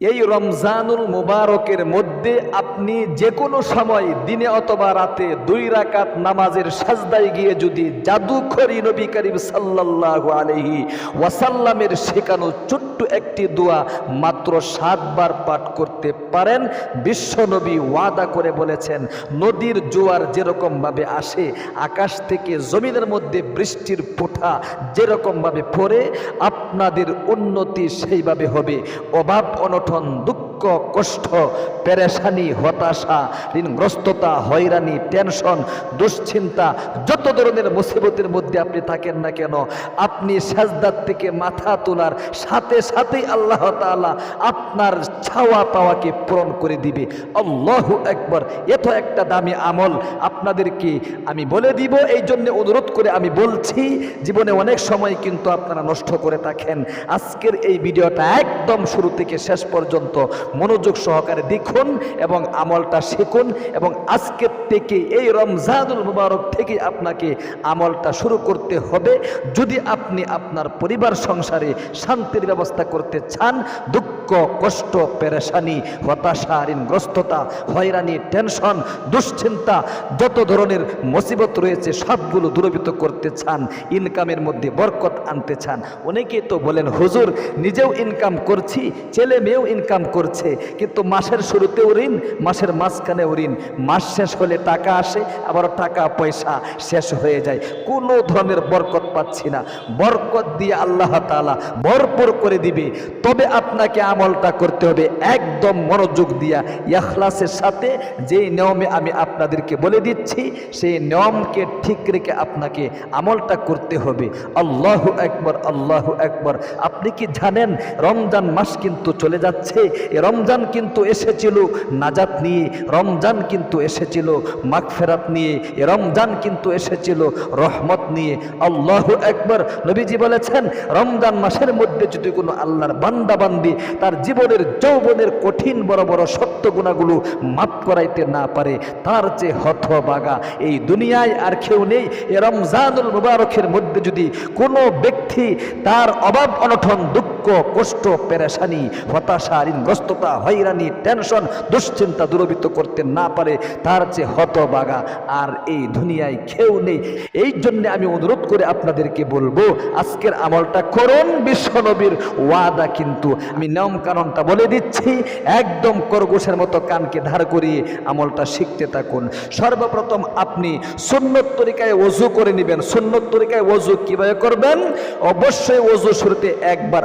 এই রমজানুল মুবারকের মধ্যে আপনি যে কোনো সময়, দিনে অথবা রাতে দুই রাকাত নামাজের সাজদায় গিয়ে যদি জাদুখরি নবী করিম সাল্লাল্লাহু আলাইহি ওয়াসাল্লামের শেখানো ছোট্ট একটি দোয়া মাত্র সাতবার পাঠ করতে পারেন। বিশ্বনবী ওয়াদা করে বলেছেন, নদীর জোয়ার যেরকমভাবে আসে, আকাশ থেকে জমিনের মধ্যে বৃষ্টির ফোঁটা যেরকমভাবে পড়ে, আপনাদের উন্নতি সেইভাবে হবে। অভাব অনটন দুঃখ কষ্ট, পেরেশানি, হতাশা, ঋণগ্রস্ততা, হয়রানি, টেনশন, দুশ্চিন্তা, যত ধরনের মুসিবতের মধ্যে আপনি থাকেন না কেন, আপনি সাজদার থেকে মাথা তোলার সাথে সাথেই আল্লাহ তাআলা আপনার ছাওয়া পাওয়াকে পূরণ করে দিবে। আল্লাহু একবার এত একটা দামি আমল আপনাদেরকে আমি বলে দিব এই জন্য অনুরোধ করে আমি বলছি, জীবনে অনেক সময় কিন্তু আপনারা নষ্ট করে থাকেন। আজকের এই ভিডিওটা একদম শুরু থেকে শেষ পর্যন্ত মনোযোগ সহকারে দেখুন এবং আমলটা শিখুন এবং আজকের থেকে এই রমজানুল মুবারক থেকে আপনাকে আমলটা শুরু করতে হবে। যদি আপনি আপনার পরিবার সংসারে শান্তির ব্যবস্থা করতে চান, দুঃখ কষ্ট, পেরেশানি হতাশা ঋণগ্রস্ততা হয়রানি, টেনশন, দুশ্চিন্তা, যত ধরনের মুসিবত রয়েছে, সবগুলো দূরীভূত করতে চান, ইনকামের মধ্যে বরকত আনতে চান। অনেকেই তো বলেন, হুজুর, নিজেও ইনকাম করছি, ছেলে মেয়েও ইনকাম করছে, কিন্তু মাসের শুরুতেও ঋণ, মাসের মাঝখানেও ঋণ। মাস শেষ হলে টাকা আসে, আবার টাকা, পয়সা শেষ হয়ে যায়। কোনো ধরনের বরকত পাচ্ছি না। বরকত দিয়ে আল্লাহ তাআলা ভরপুর করে দিবে। তবে আপনাকে আমলটা করতে হবে, একদম মনোযোগ দিয়া। ইখলাসের সাথে যে নিয়মে আমি আপনাদেরকে বলে দিচ্ছি, সেই নিয়মকে ঠিক রেখে আপনাকে আমলটা করতে হবে। আল্লাহ একবার আল্লাহ একবার আপনি কি জানেন, রমজান মাস কিন্তু চলে যাচ্ছে। রমজান কিন্তু এসেছিল নাজাত নিয়ে, রমজান কিন্তু এসেছিল মাগফেরাত নিয়ে, এ রমজান কিন্তু এসেছিল রহমত নিয়ে। আল্লাহ একবার নবীজি বলেছেন, রমজান মাসের মধ্যে যদি কোনো আল্লাহর বান্দা বান্দি তার জীবনের যৌবনের কঠিন বড় বড় সত্য গুণাগুলো মাপ করাইতে না পারে, তার যে হতবাগা এই দুনিয়ায় আর কেউ নেই। এ রমজানুল মুবারকের মধ্যে যদি কোনো ব্যক্তি তার অভাব অনঠন দুঃখ কষ্ট, পেরেশানি হতাশা ঋণগ্রস্ততা হয়রানি টেনশন দুশ্চিন্তা দূরবিত করতে না পারে তার যে হতবাগা। আর এই দুনিয়ায় কেউ নেই। এই জন্য আমি অনুরোধ করে আপনাদেরকে বলব, আজকের আমলটা করুন বিশ্বনবীর ওয়াদা কিন্তু। আমি নিয়ম কানুনটা বলে দিচ্ছি, একদম করগোশের মতো কানকে ধার করিয়ে আমলটা শিখতে থাকুন। সর্বপ্রথম আপনি সুন্নত তরিকায় ওযু করে নেবেন। সুন্নত তরিকায় ওযু কীভাবে করবেন? অবশ্যই ওযু শুরুতে একবার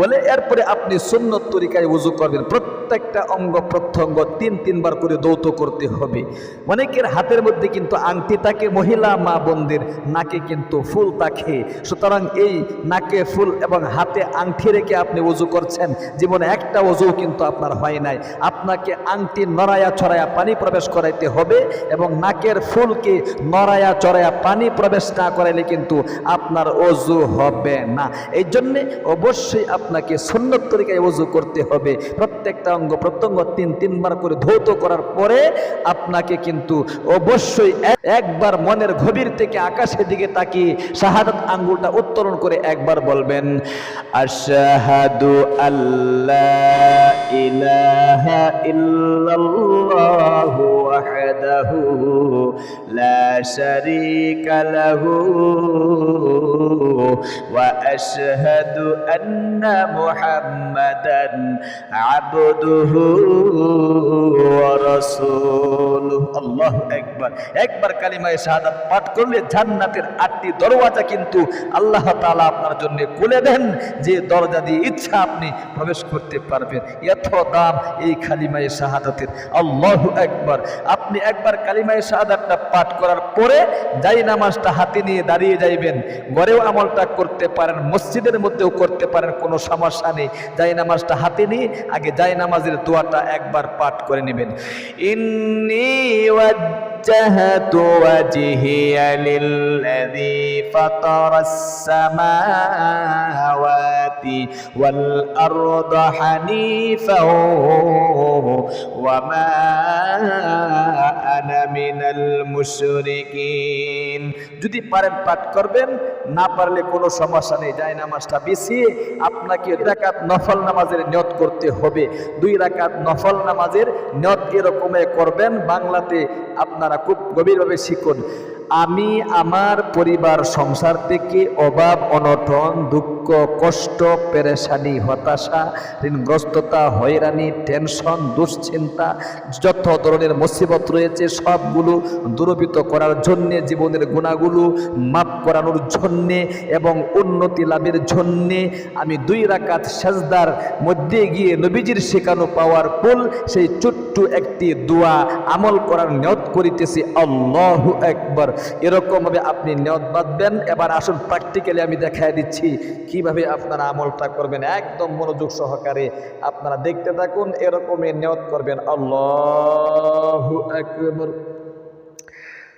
বলে, এরপরে আপনি সুন্নত তরিকায় উজু করবেন। প্রত্যেকটা অঙ্গ প্রত্যঙ্গ তিন, তিনবার করে দৌত করতে হবে। অনেকের হাতের মধ্যে কিন্তু আংটি থাকে, মহিলা মা বোনদের, নাকে কিন্তু ফুল থাকে। সুতরাং এই নাকে ফুল এবং হাতে আংটি রেখে আপনি উজু করছেন, জীবনে একটা উজু কিন্তু আপনার হয় নাই। আপনাকে আংটি নড়ায়া ছড়ায়া পানি প্রবেশ করাইতে হবে এবং নাকের ফুলকে নড়ায়া চড়ায়া পানি প্রবেশ না করাইলে কিন্তু আপনার অজু হবে না। এই জন্যে অবশ্যই আপনাকে সুন্নত তরিকায় অজু করতে হবে। প্রত্যেকটা অঙ্গ প্রত্যঙ্গ তিন, তিনবার করে ধৌত করার পরে আপনাকে কিন্তু অবশ্যই একবার মনের গভীর থেকে আকাশের দিকে তাকিয়ে শাহাদাত আঙ্গুলটা উত্তোলন করে একবার বলবেন, আশহাদু আল্লাহ ইলাহা ইল্লাল্লাহু লা আন্না আবদুহু ওয়া রাসূলুহু। আল্লাহু আকবার। একবার কালিমায়ে শাহাদাত পাঠ করলে জান্নাতের আটটি দরওয়াজা কিন্তু আল্লাহ তাআলা আপনার জন্য খুলে দেন, যে দরজা দিয়ে ইচ্ছা আপনি প্রবেশ করতে পারবেন। এত দাম এই কালিমায়ে শাহাদাতের। আল্লাহু একবার আপনি একবার কালিমায়ে শাহাদাতটা পাঠ করার পরে যাই নামাজটা হাতে নিয়ে দাঁড়িয়ে যাইবেন, ঘরেও আমলটা করতে পারেন, মসজিদের মধ্যেও করতে পারেন, কোনো সমস্যা নেই যাই নামাজটা হাতে নিয়ে আগে যাই নামাজের দোয়াটা একবার পাঠ করে নেবেন ইন্নি وجهت وجهي للذي فطر السماوات والأرض حنيفا وما মিনাল মুশরিকিন। যদি পারেন পাঠ করবেন, না পারলে কোনো সমস্যা নেই। যায় নামাজটা বিছিয়ে আপনাকে দুই রাকাত নফল নামাজের নিয়ত করতে হবে। দুই রাকাত নফল নামাজের নিয়ত এরকমে করবেন, বাংলাতে আপনারা খুব গভীরভাবে শিখুন। আমি আমার পরিবার, সংসার থেকে অভাব, অনটন, দুঃখ, কষ্ট, পেরেশানি, হতাশা, ঋণগ্রস্ততা, হয়রানি, টেনশন, দুশ্চিন্তা, যত ধরনের মুসিবত রয়েছে সবগুলো দূরীভূত করার জন্যে, জীবনের গুণাগুলো মাফ করানোর জন্যে এবং উন্নতি লাভের জন্যে আমি দুই রাকাত সেজদার মধ্যে গিয়ে নবীজির শেখানো পাওয়ার ফুল সেই ছোট্ট একটি দোয়া আমল করার নিয়ত করিতেছি। আল্লাহ একবার এরকমভাবে আপনি নিয়ত বাঁধবেন। এবার আসুন প্র্যাকটিক্যালি আমি দেখাই দিচ্ছি কীভাবে আপনারা আমলটা করবেন। একদম মনোযোগ সহকারে আপনারা দেখতে থাকুন, এরকমই নিয়ত করবেন। আল্লাহ একবার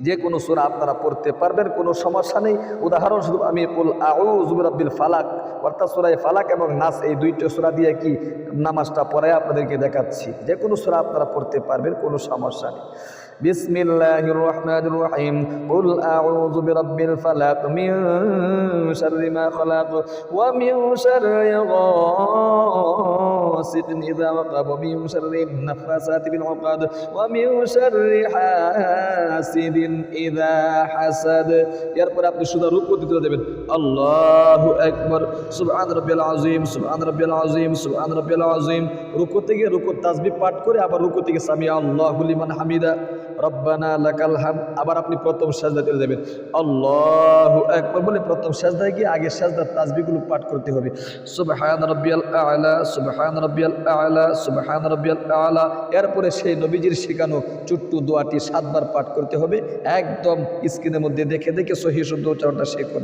যে কোনো সুরা আপনারা পড়তে পারবেন কোনো সমস্যা নেই উদাহরণস্বরূপ আমি কুল আউজুবিরাব্বিল ফালাক অর্থাৎ সুরাই ফালাক এবং নাস এই দুইটা সুরা দিয়ে কি নামাজটা পড়ে আপনাদেরকে দেখাচ্ছি যে কোনো সুরা আপনারা পড়তে পারবেন কোনো সমস্যা নেই بسم الله الرحمن الرحيم قل أعوذ برب الفلق من شر ما خلق ومن شر غاسق إذا وقب ومن شر النفاسات بالعقد ومن شر حاسد إذا حسد এরপর আপনি শুধু রুকু দিতে দেবেন আল্লাহু আকবার। সুবহান রাব্বিয়াল আযীম, সুবহান রাব্বিয়াল আযীম, সুবহান রাব্বিয়াল আযীম। রুকু থেকে রুকু, তাসবিহ পাঠ করে আবার রুকু থেকে সামি আল্লাহু লিমান হামিদা। রব্বানা লাকাল হাম। আবার আপনি প্রথম সাজদা চলে যাবেন আল্লাহু আকবার বলে প্রথম সাজদায় গিয়ে আগে সাজদার তাসবিহগুলো পাঠ করতে হবে। সুবহান রাব্বিয়াল আ'লা, সুবহান রাব্বিয়াল আ'লা, সুবহান রাব্বিয়াল আ'লা। এরপরে সেই নবীজির শেখানো চুট্টু দোয়াটি সাতবার পাঠ করতে হবে। একদম স্ক্রিনের মধ্যে দেখে দেখে সহি শুদ্ধ উচ্চারণটা শেখুন।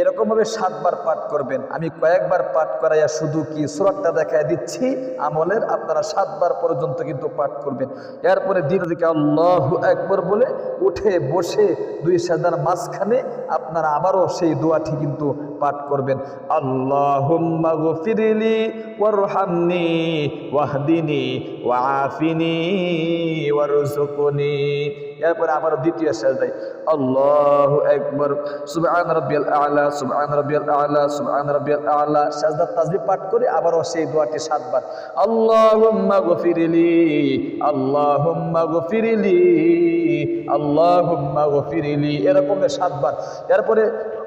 এরকম ভাবে সাতবার পাঠ করবেন। আমি কয়েকবার পাঠ করাইয়া শুধু কি সুরতটা দেখায় দিচ্ছি? আমলের আপনারা সাতবার পর্যন্ত কিন্তু পাঠ করবেন। এরপরে দিন দিকে আল্লাহ একবার বলে উঠে বসে দুই সাজার মাঝখানে আপনারা আবারও সেই দোয়াটি কিন্তু পাঠ করবেন। আল্লাহ গফিরিলি ওয়ারহামনি ওয়াহদিনি ওয়াফিনি ওয়ারজুকনি এরপরে আবার দ্বিতীয় সাজদাই আল্লাহ একবার সুবহান রাব্বিয়াল আ'লা, সুবহান রাব্বিয়াল আ'লা, সুবহান রাব্বিয়াল আ'লা। সাজদা তাসবিহ পাঠ করে আবারও সেই দোয়াটি সাতবার, আল্লাহুম্মা গফিরলি আল্লাহুম্মা গফিরলি আল্লাহুম্মা গফিরলি। এরকম সাতবার। এরপরে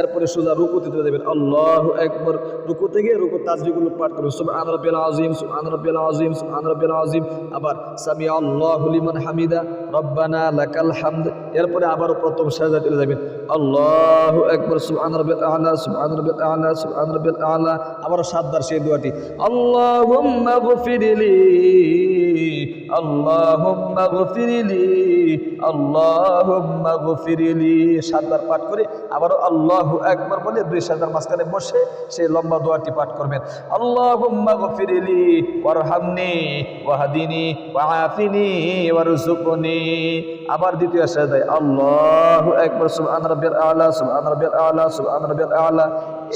এরপরে সোজা রুকুতে তুলে দেবেন আল্লাহ একবার রুকুতে গিয়ে রুকু তাসবিহগুলো পাঠ করবেন। আজিম সব আনর সুবহান আজিম সব আনর রাব্বিল আজিম আবার সামি আল্লাহ লিমান হামিদা, রব্বানা লাকাল হামদ। এরপরে আবার প্রথম সাজা তুলে চলে যাবেন। আল্লাহু আকবার, সুবহান রাব্বিল আলা, সুবহান রাব্বিল আলা আনর বেল আলা। আবার সাতবার সেই দোয়াটি। আল্লাহ সাতবার পাঠ করে আবারও আল্লাহ আল্লাহু একবার বলে দুই সাজার মাঝখানে বসে সেই লম্বা দোয়াটি পাঠ করবেন। আল্লাহুম্মা আবার দ্বিতীয় সাজায় আল্লাহু একবার সুবহান রাব্বিল আলা, সুবহান রাব্বিল আলা, সুবহান রাব্বিল আলা।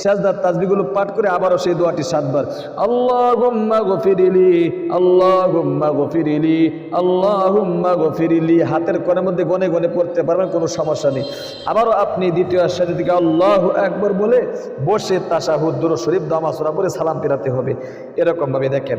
সাজদার তাসবিহগুলো পাঠ করে আবারও সেই দোয়াটি সাতবার। আল্লাহুম্মা গফিরলি আল্লাহুম্মা গফিরলি। আল্লাহুম্মা গফিরলি। হাতের কনের মধ্যে গনে গনে পড়তে পারবেন, কোনো সমস্যা নেই। আবারও আপনি দ্বিতীয় সাজদা দিকে আল্লাহ একবার বলে বসে তাসাহুদ্দুর শরীফ, দামাসুরা পরে সালাম পেরাতে হবে। এরকমভাবে দেখেন।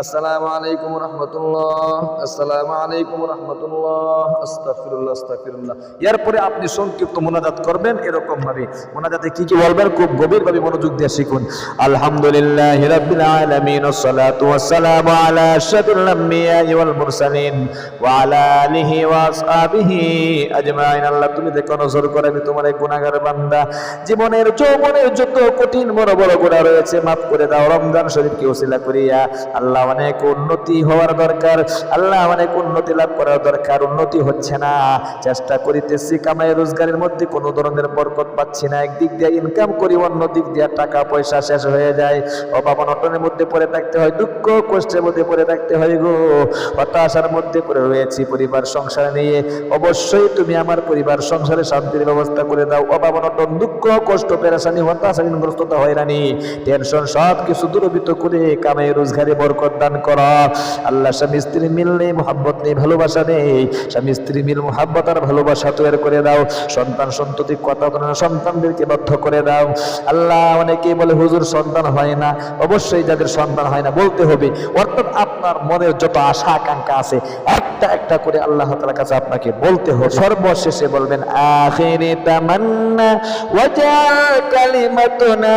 আসসালামু আলাইকুম রহমতুল্লাহ, আসসালামু আলাইকুম রহমতুল্লাহ, আস্তাগফিরুল্লাহ আস্তাগফিরুল্লাহ। এরপরে আপনি সংক্ষিপ্ত মোনাজাত করবেন এরকম ভাবে মোনাজাতে কি কি বলবেন? খুব গভীর ভাবে মনোযোগ দিয়ে শিখুন। রাব্বিল আলামিন আশরাফিল আমবিয়া ওয়াল মুরসালিন, ওয়া আলা আলিহি ওয়া আসহাবিহি আজমাইন। আল্লাহ, তুমি দেখো, নজর করে, আমি তোমার এক গুনাহগার বান্দা। জীবনের যৌবনের যত কঠিন বড় বড় গুনাহ রয়েছে, মাফ করে দাও। রমজান ওসিলা করিয়া আল্লাহ অনেক উন্নতি হওয়ার দরকার, আল্লাহ অনেক উন্নতি লাভ করার দরকার, উন্নতি হচ্ছে না। চেষ্টা করিতেছি, কামাই রোজগারের মধ্যে কোনো ধরনের বরকত পাচ্ছি না। একদিক দিয়ে ইনকাম করি, অন্য দিক দিয়ে টাকা পয়সা শেষ হয়ে যায়। অভাব অনটনের মধ্যে পড়ে থাকতে হয়, দুঃখ কষ্টের মধ্যে পড়ে থাকতে হয় গো। হতাশার মধ্যে পড়ে রয়েছি পরিবার সংসার নিয়ে। অবশ্যই তুমি আমার পরিবার সংসারে শান্তির ব্যবস্থা করে দাও। অভাব অনটন, দুঃখ কষ্ট হতাশা ঋণগ্রস্ততা হয়রানি, টেনশন সব কিছু দূরবিত করে কামাই রোজগারে বরকত দান করো। আল্লাহ স্বামী স্ত্রী মিল নেই, মোহাব্বত নেই, ভালোবাসা নেই। স্বামী স্ত্রী মিল, মোহাব্বত আর ভালোবাসা তৈরি করে দাও। সন্তান সন্ততি কথা সন্তানদেরকে বদ্ধ করে দাও। আল্লাহ অনেকেই বলে, হুজুর, সন্তান হয় না। অবশ্যই যাদের সন্তান হয় না, বলতে হবে। অর্থাৎ আপনার মনের যত আশা, আকাঙ্ক্ষা আছে, একটা একটা করে আল্লাহ তাআলার কাছে আপনাকে বলতে হবে। সর্বশেষে বলবেন, আখিরি তামান্না ওয়াজা কালিমাতুনা।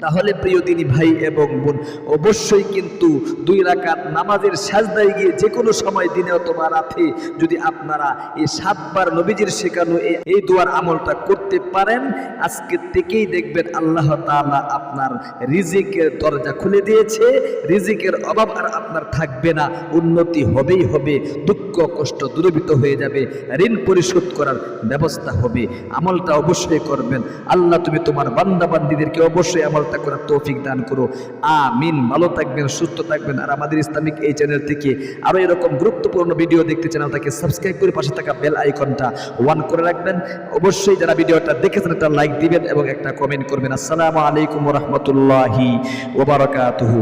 তাহলে প্রিয় দিনী ভাই এবং বোন, অবশ্যই কিন্তু দুই রাকাত নামাজের সাজদায় গিয়ে যে কোনো সময় দিনে অথবা রাতে যদি আপনারা এই সাতবার নবীজির শেখানো এই দোয়ার আমলটা করতে পারেন, আজকে থেকেই দেখবেন আল্লাহ তাআলা আপনার রিজিকের দরজা খুলে দিয়েছে। রিজিকের অভাব আর আপনার থাকবে না, উন্নতি হবেই হবে, দুঃখ, কষ্ট দূরীভূত হয়ে যাবে, ঋণ পরিশোধ করার ব্যবস্থা হবে। আমলটা অবশ্যই করবেন। আল্লাহ তুমি তোমার বান্দা অবশ্যই অবশ্যই আমলটা করার তৌফিক দান করো। আমিন। ভালো থাকবেন, সুস্থ থাকবেন। আর আমাদের ইসলামিক এই চ্যানেল থেকে আরও এরকম গুরুত্বপূর্ণ ভিডিও দেখতে চ্যানেলটাকে সাবস্ক্রাইব করে পাশে থাকা বেল আইকনটা ওয়ান করে রাখবেন। অবশ্যই যারা ভিডিওটা দেখেছেন, একটা লাইক দিবেন এবং একটা কমেন্ট করবেন। আসসালামু আলাইকুম রহমতুল্লাহি ওবারাকাতুহু